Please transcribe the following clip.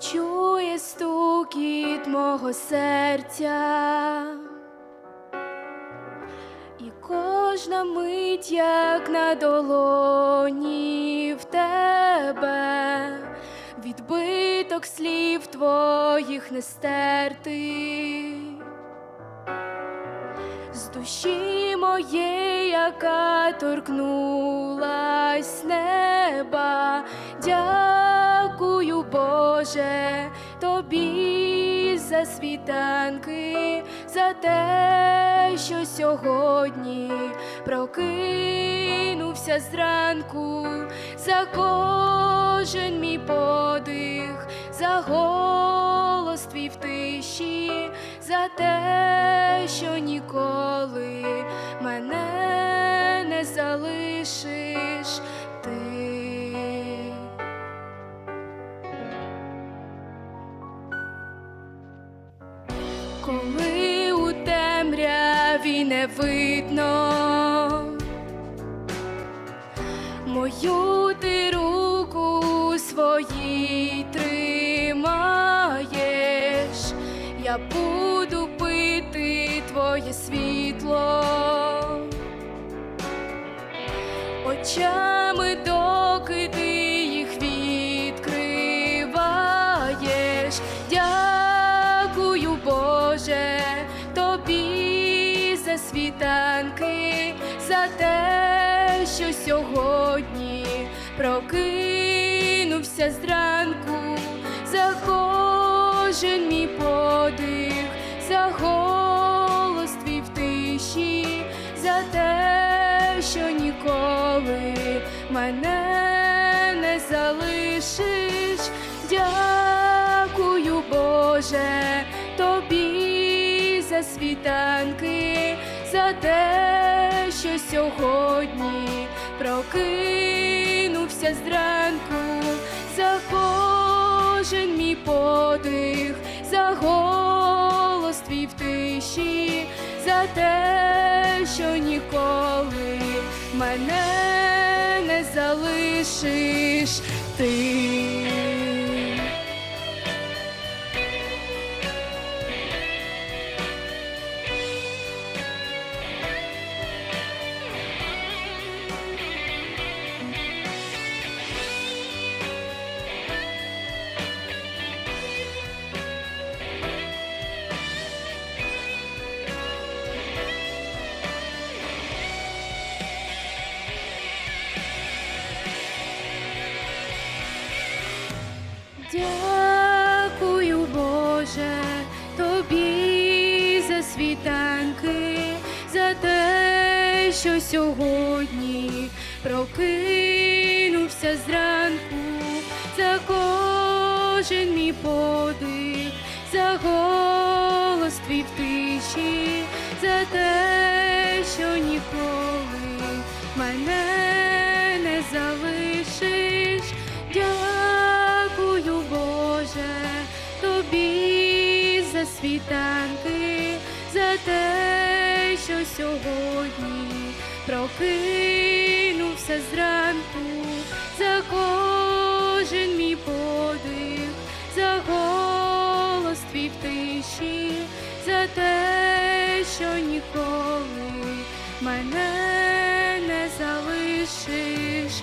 чує стукіт мого серця, і кожна мить, як на долоні в тебе, відбиток слів твоїх не стерти. З душі моєї, яка торкнулась неба, дякую, Боже, тобі за світанки, за те, що сьогодні прокинувся зранку, за кожен мій подих, за голос твій в тиші, за те, що ніколи мене не залишиш Коли у темряві не видно. Мою ти руку своїй тримаєш, я буду пити твоє світло. Очами, доки світанки, за те, що сьогодні прокинувся зранку, за кожен мій подих, за голос твій в тиші, за те, що ніколи мене не залишиш. Дякую, Боже, тобі за світанки, за те, що сьогодні прокинувся зранку, за кожен мій подих, за голос твій в тиші, за те, що ніколи мене не залишиш ти. Що сьогодні прокинувся зранку, за кожен мій подих, за голос твій в тиші, за те, що ніколи прокинувся зранку, за кожен мій подих, за голос твій в тиші, за те, що ніколи мене не залишиш.